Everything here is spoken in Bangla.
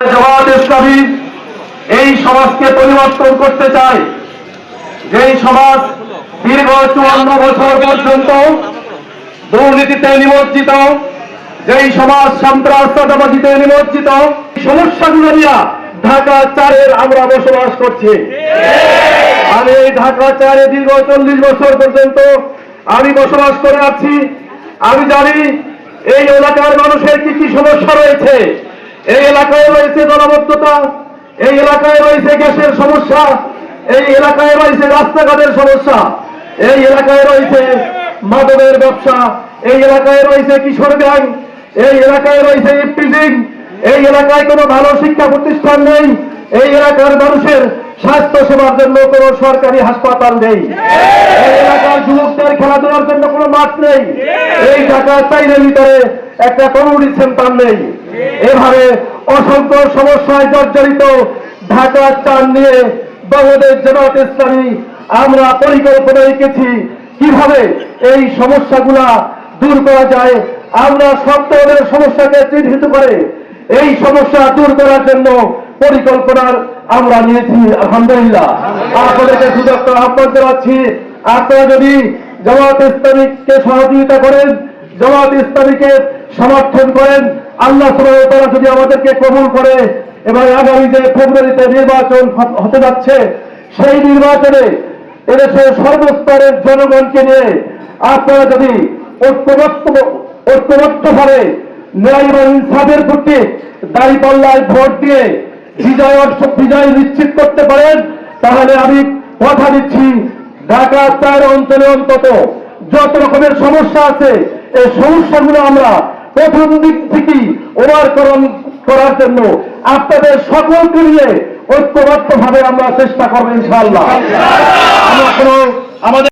জামাত এই সমাজকে পরিবর্তন করতে চায় যেই সমাজ দীর্ঘ চুয়ান্ন বছর পর্যন্ত দুর্নীতিতে নিমজ্জিত, যেই সমাজ সন্ত্রাসবাদীতে নিমজ্জিত সমস্যাগুলো নিয়ে ঢাকা চারের আমরা বসবাস করছি। আমি এই ঢাকা চারে দীর্ঘ চল্লিশ বছর পর্যন্ত আমি বসবাস করে আছি। আমি জানি এই এলাকার মানুষের কি কি সমস্যা রয়েছে। এই এলাকায় রয়েছে জনবদ্ধতা, এই এলাকায় রয়েছে গ্যাসের সমস্যা, এই এলাকায় রয়েছে রাস্তাঘাটের সমস্যা, এই এলাকায় রয়েছে মাদকের ব্যবসা, এই এলাকায় রয়েছে কিশোর গ্যাং, এই এলাকায় রয়েছে ইফটিজিং এই এলাকায় কোনো ভালো শিক্ষা প্রতিষ্ঠান নেই, এই এলাকার মানুষের স্বাস্থ্য সেবার জন্য কোনো সরকারি হাসপাতাল নেই। এই এলাকার যুবকদের খেলাধুলার জন্য কোনো মাঠ নেই। এই ঢাকা চাইনের ভিতরে একটা কমিউনিটি সেন্টার নেই। এভাবে অসংখ্য সমস্যায় জর্জরিত ঢাকা চান নিয়ে বাংলাদেশ জামাত ইসলামী আমরা পরিকল্পনা রেখেছি কীভাবে এই সমস্যাগুলা দূর করা যায়, আমরা সপ্তাহের সমস্যাকে চিহ্নিত করে এই সমস্যা দূর করার জন্য পরিকল্পনার আমরা নিয়েছি, আলহামদুলিল্লাহ। আপনাদেরকে সুযোগ আহ্বান জানাচ্ছি আপনারা যদি জামাত ইসলামীকে সহযোগিতা করেন, জামাত ইসলামীকে সমর্থন করেন। আল্লাহ তাআলা যদি আমাদেরকে কবুল করে এবং আগামী যে ফেব্রুয়ারিতে নির্বাচন হতে যাচ্ছে, সেই নির্বাচনে এদেশের সর্বস্তরের জনগণকে নিয়ে আপনারা যদি ঐক্যবদ্ধ, ঐক্যবদ্ধভাবে ন্যায় এবং ইনসাফের প্রতি দাঁড়িপাল্লায় ভোট দিয়ে বিজয় বিজয় নিশ্চিত করতে পারেন, তাহলে আমি কথা দিচ্ছি ঢাকা চার অঞ্চলে অন্তত যত রকমের সমস্যা আছে, এই সমস্যাগুলো আমরা প্রথম দিক থেকেই ওভারকরণ করার জন্য আপনাদের সকলকে নিয়ে ঐক্যবদ্ধ ভাবে আমরা চেষ্টা করব ইনশাআল্লাহ। আমরা কোনো আমাদের